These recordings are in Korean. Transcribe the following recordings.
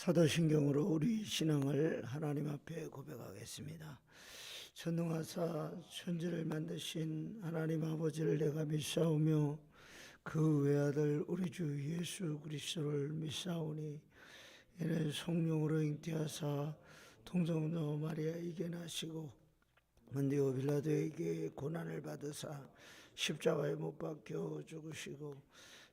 사도신경으로 우리 신앙을 하나님 앞에 고백하겠습니다. 전능하사 천지를 만드신 하나님 아버지를 내가 믿사오며 그 외아들 우리 주 예수 그리스도를 믿사오니 이는 성령으로 잉태하사 동정녀 마리아에게 나시고 문디오 빌라도에게 고난을 받으사 십자가에 못 박혀 죽으시고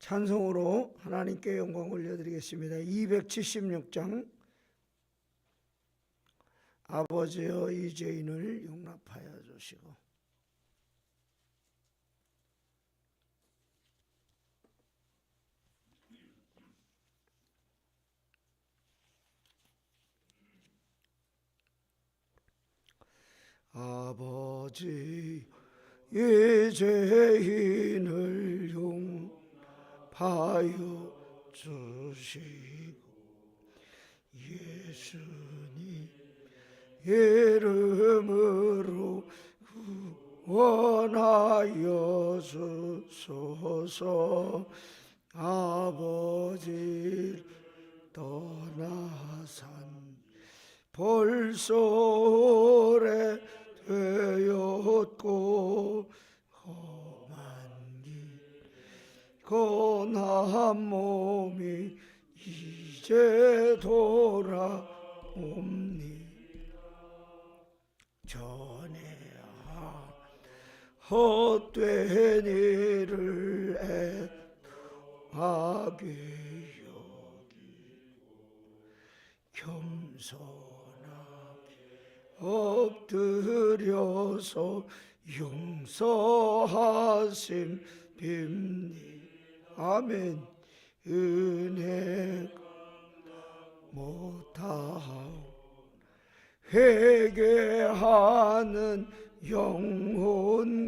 찬송으로 하나님께 영광 올려드리겠습니다. 276장 아버지여 이 죄인을 용납하여 주시고 아버지 이 죄인을 용 파여 주시고 예수님 이름으로 구원하여 주소서. 아버지를 떠나산 벌써 오래 되었고 고난 몸이 이제 돌아옵니 전에 한 헛된 일을 애하게 겸손하게 엎드려서 용서하심 빕니 아멘. 은혜 못하오. 회개하는 영혼과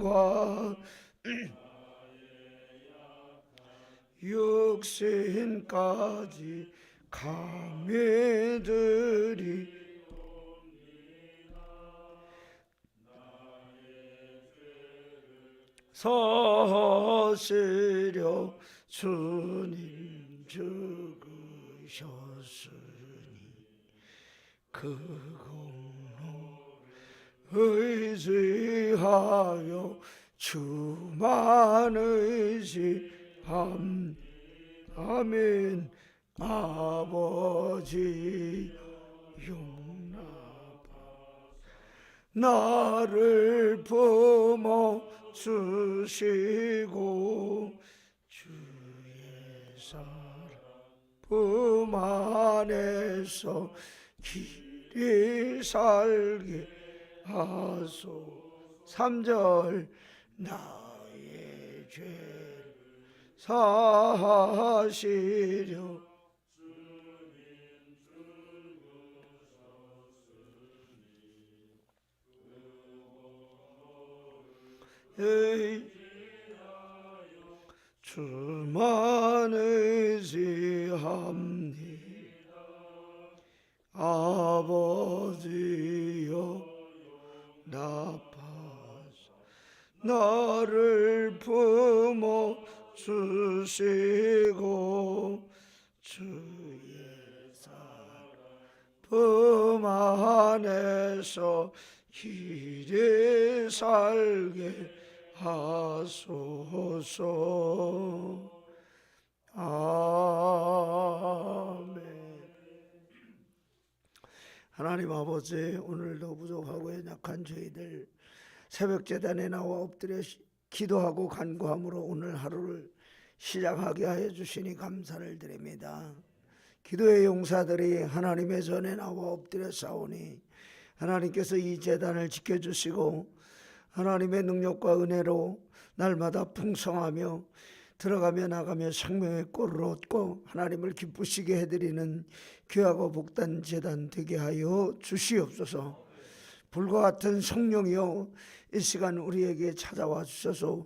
육신까지 감히들이 서시려 주님 죽으셨으니 그 공로 의지하여 주만 의지함. 아멘. 아버지 용납하. 나를 품어 주시고 사랑 품 안에서 길이 살게 하소. 3절 나의 죄를 사하시려. 에이, 주만 의지합니다 아버지여 나파서 나를 품어 주시고 주의 사랑 품 안에서 길에 살게 하소서 아멘 하나님 아버지 오늘도 부족하고 연약한 저희들 새벽 재단에 나와 엎드려 시- 기도하고 간구함으로 오늘 하루를 시작하게 하여 주시니 감사를 드립니다. 기도의 용사들이 하나님의 전에 나와 엎드려 싸우니 하나님께서 이 재단을 지켜주시고 하나님의 능력과 은혜로 날마다 풍성하며 들어가며 나가며 생명의 꼴을 얻고 하나님을 기쁘시게 해드리는 귀하고 복단 재단 되게 하여 주시옵소서. 불과 같은 성령이여 이 시간 우리에게 찾아와 주셔서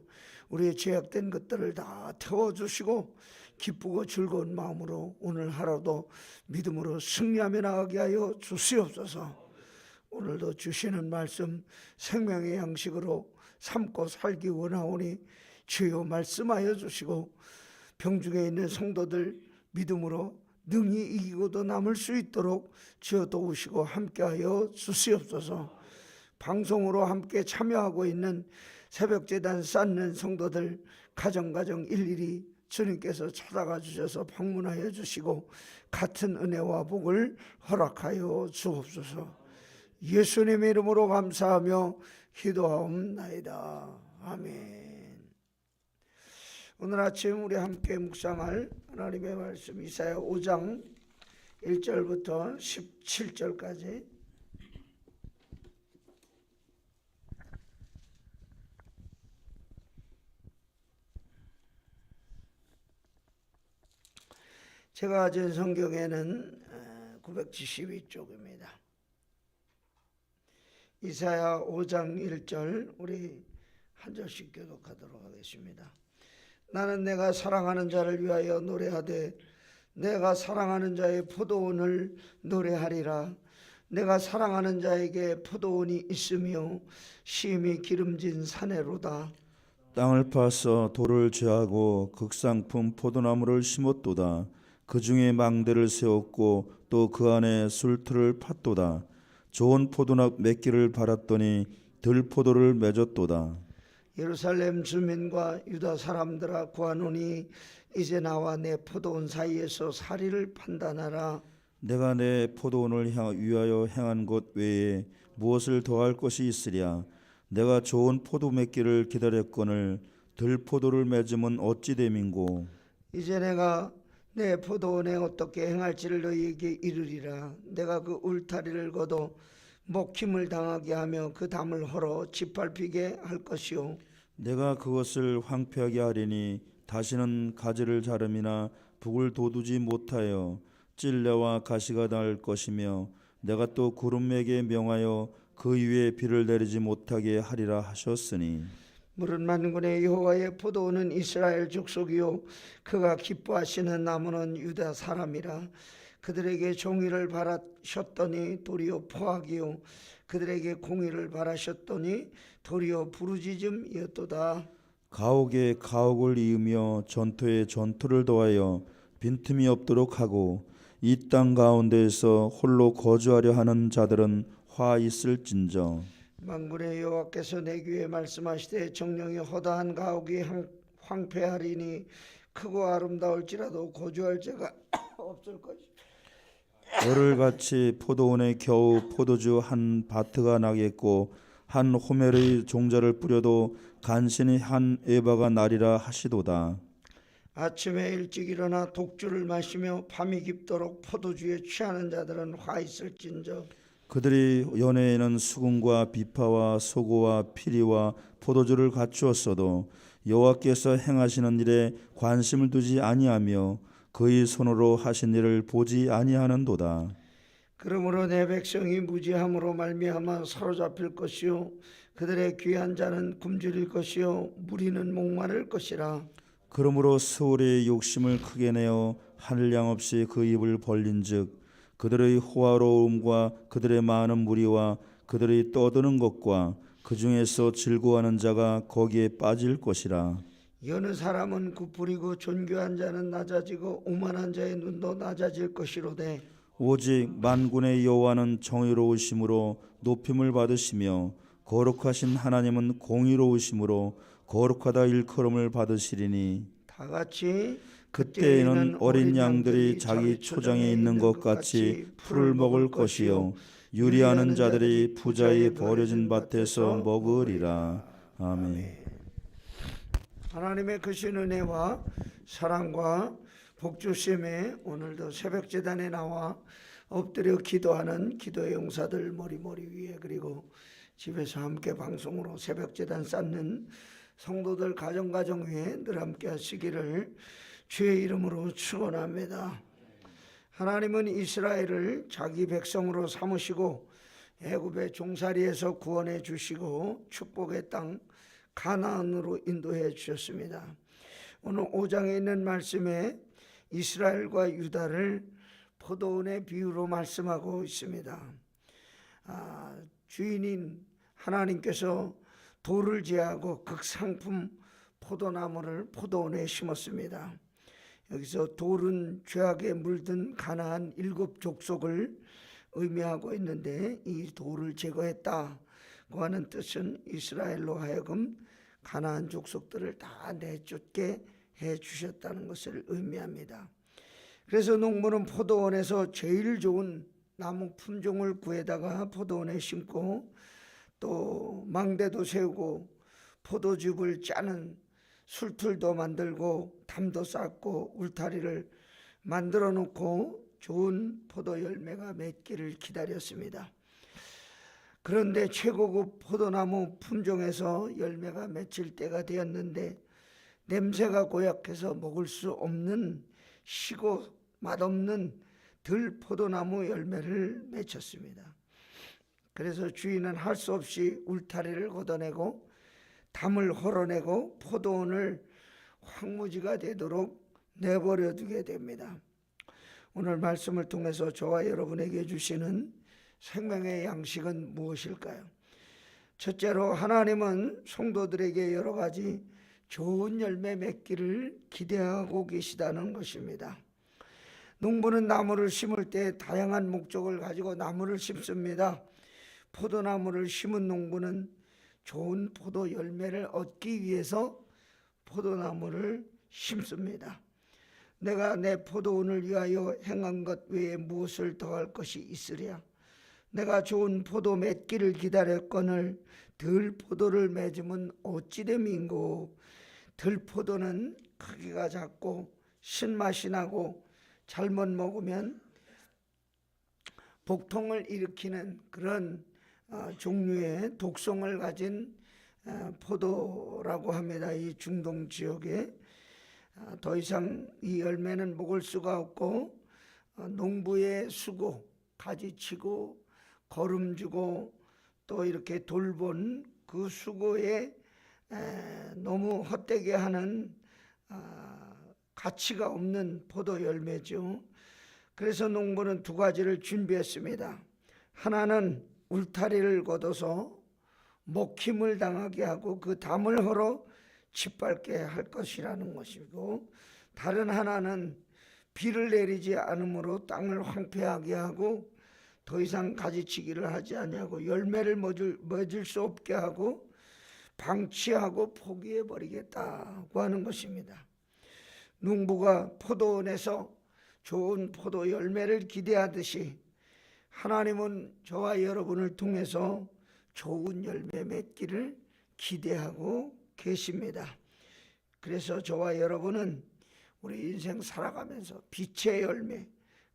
우리의 죄악된 것들을 다 태워주시고 기쁘고 즐거운 마음으로 오늘 하루도 믿음으로 승리하며 나가게 하여 주시옵소서. 오늘도 주시는 말씀 생명의 양식으로 삼고 살기 원하오니 주여 말씀하여 주시고 병중에 있는 성도들 믿음으로 능히 이기고도 남을 수 있도록 주여 도우시고 함께하여 주시옵소서. 방송으로 함께 참여하고 있는 새벽재단 쌓는 성도들 가정가정 일일이 주님께서 찾아가 주셔서 방문하여 주시고 같은 은혜와 복을 허락하여 주옵소서. 예수님의 이름으로 감사하며 기도하옵나이다. 아멘. 오늘 아침 우리 함께 묵상할 하나님의 말씀 이사야 5장 1절부터 17절까지 제가 가진 성경에는 972쪽입니다. 이사야 5장 1절 우리 한 절씩 교독하도록 하겠습니다. 나는 내가 사랑하는 자를 위하여 노래하되 내가 사랑하는 자의 포도원을 노래하리라 내가 사랑하는 자에게 포도원이 있으며 심히 기름진 산에로다 땅을 파서 돌을 죄하고 극상품 포도나무를 심었도다. 그 중에 망대를 세웠고 또 그 안에 술틀을 팠도다. 좋은 포도나무 몇 개를 팔았더니 들포도를 맺었도다. 예루살렘 주민과 유다 사람들아 구하노니 이제 나와 내 포도원 사이에서 사리를 판단하라 내가 내 포도원을 향 위하여 행한 것 외에 무엇을 더할 것이 있으랴? 내가 좋은 포도 몇 개를 기다렸거늘 들포도를 맺으면 어찌 됨인고? 이제 내가 내 포도원에 어떻게 행할지를 너희에게 이르리라. 내가 그 울타리를 거둬 먹힘을 당하게 하며 그 담을 헐어 짓밟히게 할 것이요 내가 그것을 황폐하게 하리니 다시는 가지를 자름이나 북을 돋우지 못하여 찔레와 가시가 날 것이며 내가 또 구름에게 명하여 그 위에 비를 내리지 못하게 하리라 하셨으니 물은 만군의 여호와의 포도원은 이스라엘 족속이요 그가 기뻐하시는 나무는 유다 사람이라. 그들에게 종이를 바라셨더니 도리어 포악이요 그들에게 공의를 바라셨더니 도리어 부르짖음이었도다. 가옥에 가옥을 이으며 전투에 전투를 더하여 빈틈이 없도록 하고 이 땅 가운데에서 홀로 거주하려 하는 자들은 화 있을진저 만군의 여호와께서 내 귀에 말씀하시되 정령이 허다한 가옥이 황- 황폐하리니 크고 아름다울지라도 거주할 자가 없을 것이 열흘같이 포도원에 겨우 포도주 한 바트가 나겠고 한 호멜의 종자를 뿌려도 간신히 한 에바가 나리라 하시도다. 아침에 일찍 일어나 독주를 마시며 밤이 깊도록 포도주에 취하는 자들은 화 있을진저 그들이 연회에는 수금과 비파와 소고와 피리와 포도주를 갖추었어도 여호와께서 행하시는 일에 관심을 두지 아니하며 그의 손으로 하신 일을 보지 아니하는도다. 그러므로 내 백성이 무지함으로 말미암아 사로잡힐 것이요 그들의 귀한 자는 굶주릴 것이요 무리는 목마를 것이라 그러므로 스올의 욕심을 크게 내어 하늘 양 없이 그 입을 벌린즉 그들의 호화로움과 그들의 많은 무리와 그들의 떠드는 것과 그 중에서 즐거워하는 자가 거기에 빠질 것이라. 여느 사람은 굽부리고 존귀한 자는 낮아지고 오만한 자의 눈도 낮아질 것이로되 오직 만군의 여호와는 정의로우심으로 높임을 받으시며 거룩하신 하나님은 공의로우심으로 거룩하다 일컬음을 받으시리니 다 같이 그때에는 어린 양들이 자기 초장에 있는 것 같이 풀을 먹을 것이요. 유리하는 자들이 부자의 버려진 밭에서 먹으리라. 아멘. 하나님의 크신 은혜와 사랑과 복주심에 오늘도 새벽 재단에 나와 엎드려 기도하는 기도의 용사들 머리머리 위에 그리고 집에서 함께 방송으로 새벽 재단 쌓는 성도들 가정 가정 위에 늘 함께 하시기를 주의 이름으로 축원합니다. 하나님은 이스라엘을 자기 백성으로 삼으시고 애굽의 종살이에서 구원해 주시고 축복의 땅 가나안으로 인도해 주셨습니다. 오늘 5장에 있는 말씀에 이스라엘과 유다를 포도원의 비유로 말씀하고 있습니다. 아, 주인인 하나님께서 돌을 제하고 극상품 포도나무를 포도원에 심었습니다. 여기서 돌은 죄악에 물든 가나안 일곱 족속을 의미하고 있는데 이 돌을 제거했다고 하는 뜻은 이스라엘로 하여금 가나안 족속들을 다 내쫓게 해 주셨다는 것을 의미합니다. 그래서 농부는 포도원에서 제일 좋은 나무 품종을 구해다가 포도원에 심고 또 망대도 세우고 포도즙을 짜는 술틀도 만들고 담도 쌓고 울타리를 만들어 놓고 좋은 포도 열매가 맺기를 기다렸습니다. 그런데 최고급 포도나무 품종에서 열매가 맺힐 때가 되었는데 냄새가 고약해서 먹을 수 없는 시고 맛없는 들 포도나무 열매를 맺혔습니다. 그래서 주인은 할 수 없이 울타리를 걷어내고 담을 헐어내고 포도원을 황무지가 되도록 내버려 두게 됩니다. 오늘 말씀을 통해서 저와 여러분에게 주시는 생명의 양식은 무엇일까요? 첫째로 하나님은 성도들에게 여러 가지 좋은 열매 맺기를 기대하고 계시다는 것입니다. 농부는 나무를 심을 때 다양한 목적을 가지고 나무를 심습니다. 포도나무를 심은 농부는 좋은 포도 열매를 얻기 위해서 포도나무를 심습니다. 내가 내 포도원을 위하여 행한 것 외에 무엇을 더할 것이 있으랴? 내가 좋은 포도 맺기를 기다렸거늘 들 포도를 맺으면 어찌됨인고 들 포도는 크기가 작고 신맛이 나고 잘못 먹으면 복통을 일으키는 그런 어, 종류의 독성을 가진 어, 포도라고 합니다. 이 중동 지역에 어, 더 이상 이 열매는 먹을 수가 없고 어, 농부의 수고, 가지치고 거름주고 또 이렇게 돌본 그 수고에 에, 너무 헛되게 하는 아, 가치가 없는 포도 열매죠. 그래서 농부는 두 가지를 준비했습니다. 하나는 울타리를 걷어서 먹힘을 당하게 하고 그 담을 헐어 짓밟게 할 것이라는 것이고 다른 하나는 비를 내리지 않으므로 땅을 황폐하게 하고 더 이상 가지치기를 하지 아니하고 열매를 맺을, 맺을 수 없게 하고 방치하고 포기해 버리겠다고 하는 것입니다. 농부가 포도원에서 좋은 포도 열매를 기대하듯이 하나님은 저와 여러분을 통해서 좋은 열매 맺기를 기대하고 계십니다. 그래서 저와 여러분은 우리 인생 살아가면서 빛의 열매,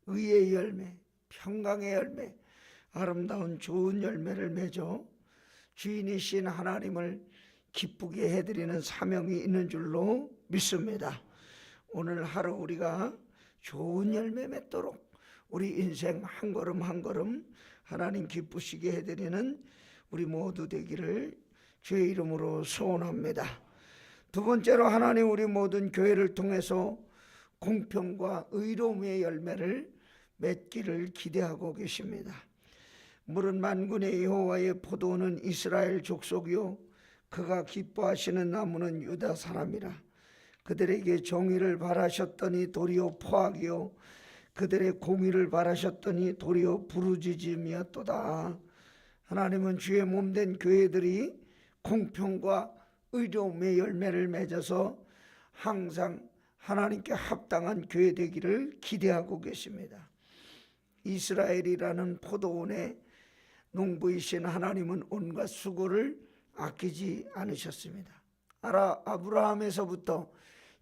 의의 열매, 평강의 열매, 아름다운 좋은 열매를 맺어 주인이신 하나님을 기쁘게 해드리는 사명이 있는 줄로 믿습니다. 오늘 하루 우리가 좋은 열매 맺도록 우리 인생 한 걸음 한 걸음 하나님 기쁘시게 해드리는 우리 모두 되기를 주의 이름으로 소원합니다. 두 번째로 하나님 우리 모든 교회를 통해서 공평과 의로움의 열매를 맺기를 기대하고 계십니다. 물은 만군의 여호와의 포도는 이스라엘 족속이요 그가 기뻐하시는 나무는 유다 사람이라 그들에게 정의를 바라셨더니 도리어 포악이요 그들의 공의를 바라셨더니 도리어 부르짖음이었도다 하나님은 주의 몸된 교회들이 공평과 의로움의 열매를 맺어서 항상 하나님께 합당한 교회 되기를 기대하고 계십니다. 이스라엘이라는 포도원의 농부이신 하나님은 온갖 수고를 아끼지 않으셨습니다. 아라 아브라함에서부터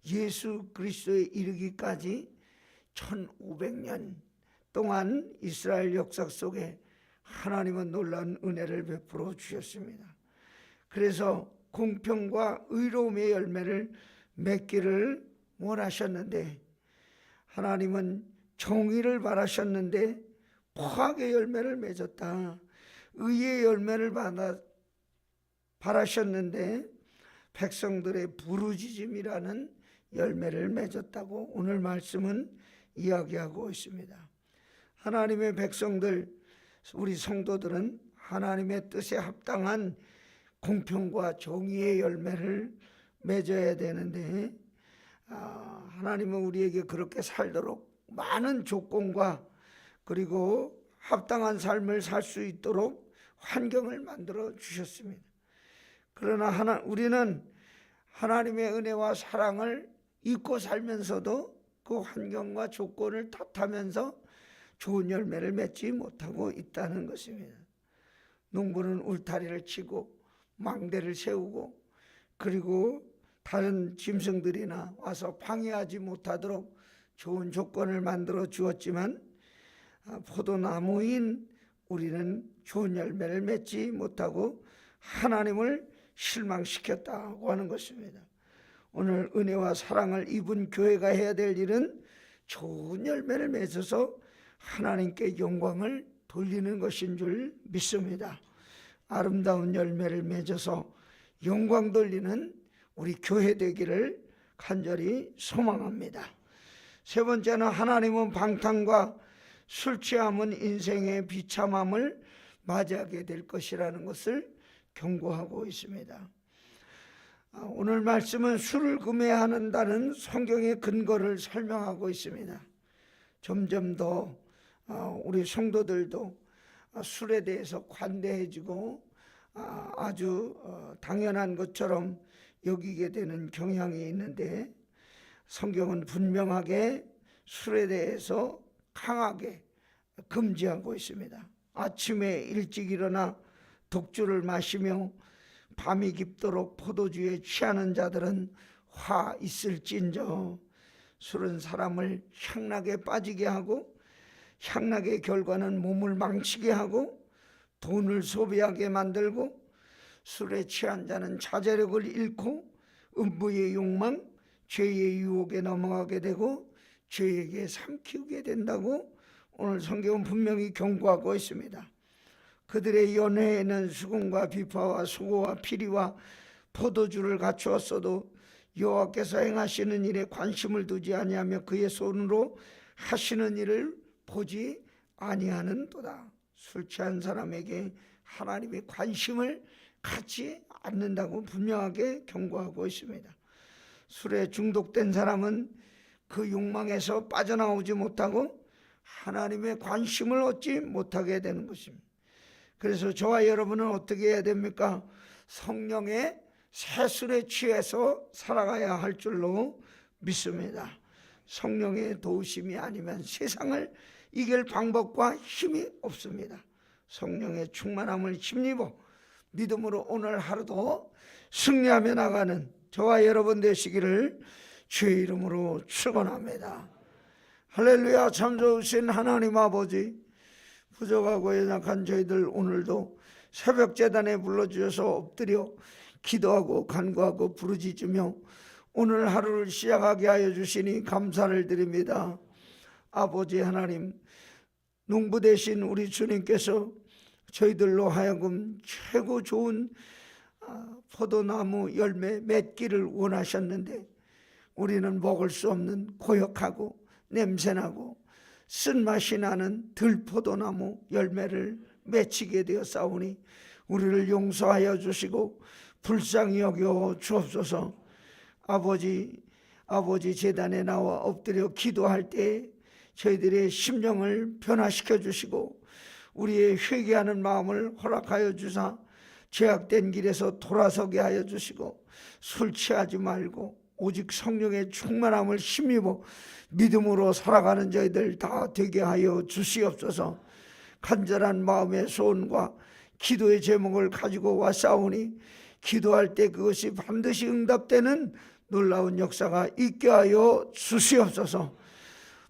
예수 그리스도에 이르기까지 1500년 동안 이스라엘 역사 속에 하나님은 놀라운 은혜를 베풀어 주셨습니다. 그래서 공평과 의로움의 열매를 맺기를 원하셨는데 하나님은 정의를 바라셨는데 포악의 열매를 맺었다. 의의 열매를 받아 바라셨는데 백성들의 부르짖음이라는 열매를 맺었다고 오늘 말씀은 이야기하고 있습니다. 하나님의 백성들 우리 성도들은 하나님의 뜻에 합당한 공평과 정의의 열매를 맺어야 되는데 아, 하나님은 우리에게 그렇게 살도록 많은 조건과 그리고 합당한 삶을 살 수 있도록 환경을 만들어 주셨습니다. 그러나 하나, 우리는 하나님의 은혜와 사랑을 잊고 살면서도 그 환경과 조건을 탓하면서 좋은 열매를 맺지 못하고 있다는 것입니다. 농부는 울타리를 치고 망대를 세우고 그리고 다른 짐승들이나 와서 방해하지 못하도록 좋은 조건을 만들어 주었지만 아, 포도나무인 우리는 좋은 열매를 맺지 못하고 하나님을 실망시켰다고 하는 것입니다. 오늘 은혜와 사랑을 입은 교회가 해야 될 일은 좋은 열매를 맺어서 하나님께 영광을 돌리는 것인 줄 믿습니다. 아름다운 열매를 맺어서 영광 돌리는 우리 교회 되기를 간절히 소망합니다. 세 번째는 하나님은 방탕과 술 취함은 인생의 비참함을 맞이하게 될 것이라는 것을 경고하고 있습니다. 아, 오늘 말씀은 술을 금해한다는 성경의 근거를 설명하고 있습니다. 점점 더 아, 우리 성도들도 아, 술에 대해서 관대해지고 아, 아주 어, 당연한 것처럼 여기게 되는 경향이 있는데 성경은 분명하게 술에 대해서 강하게 금지하고 있습니다. 아침에 일찍 일어나 독주를 마시며 밤이 깊도록 포도주에 취하는 자들은 화 있을진저 술은 사람을 향락에 빠지게 하고 향락의 결과는 몸을 망치게 하고 돈을 소비하게 만들고 술에 취한 자는 자제력을 잃고 음부의 욕망, 죄의 유혹에 넘어가게 되고 죄에게 삼키게 된다고 오늘 성경은 분명히 경고하고 있습니다. 그들의 연회에는 수금과 비파와 수고와 피리와 포도주를 갖추었어도 여호와께서 행하시는 일에 관심을 두지 아니하며 그의 손으로 하시는 일을 보지 아니하는도다. 술 취한 사람에게 하나님의 관심을 갖지 않는다고 분명하게 경고하고 있습니다. 술에 중독된 사람은 그 욕망에서 빠져나오지 못하고 하나님의 관심을 얻지 못하게 되는 것입니다. 그래서 저와 여러분은 어떻게 해야 됩니까? 성령의 새술에 취해서 살아가야 할 줄로 믿습니다. 성령의 도우심이 아니면 세상을 이길 방법과 힘이 없습니다. 성령의 충만함을 힘입어 믿음으로 오늘 하루도 승리하며 나가는 저와 여러분 되시기를 주의 이름으로 축원합니다. 할렐루야 참 좋으신 하나님 아버지 부족하고 연약한 저희들 오늘도 새벽 재단에 불러주셔서 엎드려 기도하고 간구하고 부르짖으며 오늘 하루를 시작하게 하여 주시니 감사를 드립니다. 아버지 하나님 농부 대신 우리 주님께서 저희들로 하여금 최고 좋은 아, 포도나무 열매 맺기를 원하셨는데 우리는 먹을 수 없는 고역하고 냄새나고 쓴맛이 나는 들포도나무 열매를 맺히게 되었사오니 우리를 용서하여 주시고 불쌍히 여겨 주옵소서. 아버지 아버지 재단에 나와 엎드려 기도할 때 저희들의 심령을 변화시켜 주시고 우리의 회개하는 마음을 허락하여 주사 죄악된 길에서 돌아서게 하여 주시고 술 취하지 말고 오직 성령의 충만함을 힘입어 믿음으로 살아가는 저희들 다 되게 하여 주시옵소서. 간절한 마음의 소원과 기도의 제목을 가지고 왔사오니 기도할 때 그것이 반드시 응답되는 놀라운 역사가 있게 하여 주시옵소서.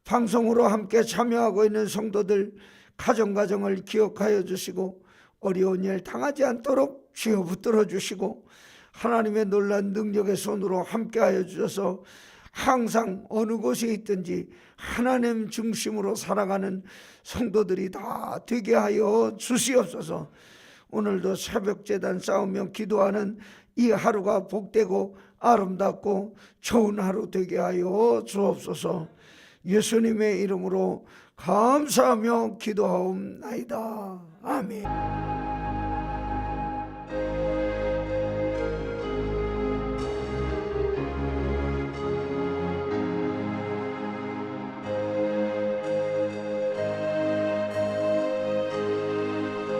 방송으로 함께 참여하고 있는 성도들 가정가정을 기억하여 주시고 어려운 일 당하지 않도록 주여 붙들어 주시고 하나님의 놀란 능력의 손으로 함께하여 주셔서 항상 어느 곳에 있든지 하나님 중심으로 살아가는 성도들이 다 되게 하여 주시옵소서. 오늘도 새벽 재단 싸우며 기도하는 이 하루가 복되고 아름답고 좋은 하루 되게 하여 주옵소서. 예수님의 이름으로 감사하며 기도하옵나이다. 아멘.